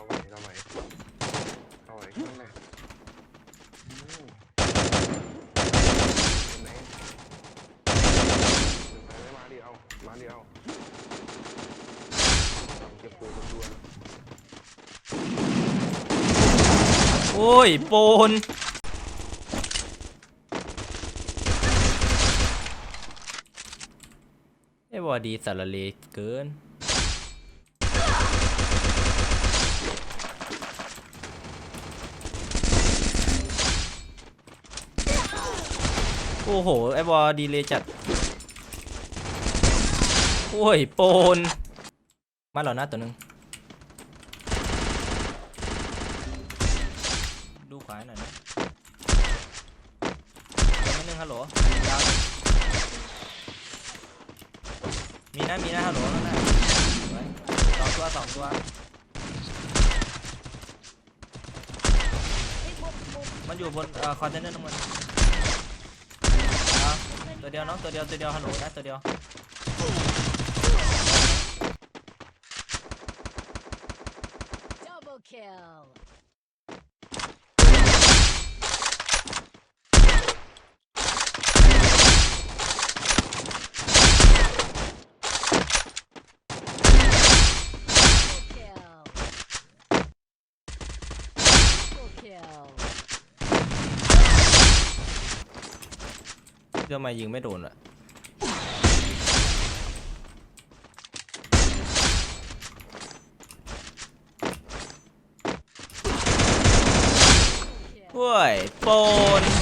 เราไหวเราไหวเราไหวนั่นแหละไหนไมมาดิเอามาดิเอเก็บปืนตัวโอ้ยปูนไอ้บอดีสารเลเกิน อ้โห ไอ้บอดีเลยจัด โอ้ย โปน มาแล้วนะตัวหนึง ดูขวาหน่อยนะตัวนิดนึงฮัลโหลดาวมีนะ มีนะฮัลโหลนั่นนะสองตัวสองตัวมันอยู่บนคอนเทนเนอร์น้ำมัน ตัวเดียวน้องตัวเดียวตัวเดียวฮัลโหลนะตัวเดียว ทำไมยิงไม่โดนอะเว้ยโปน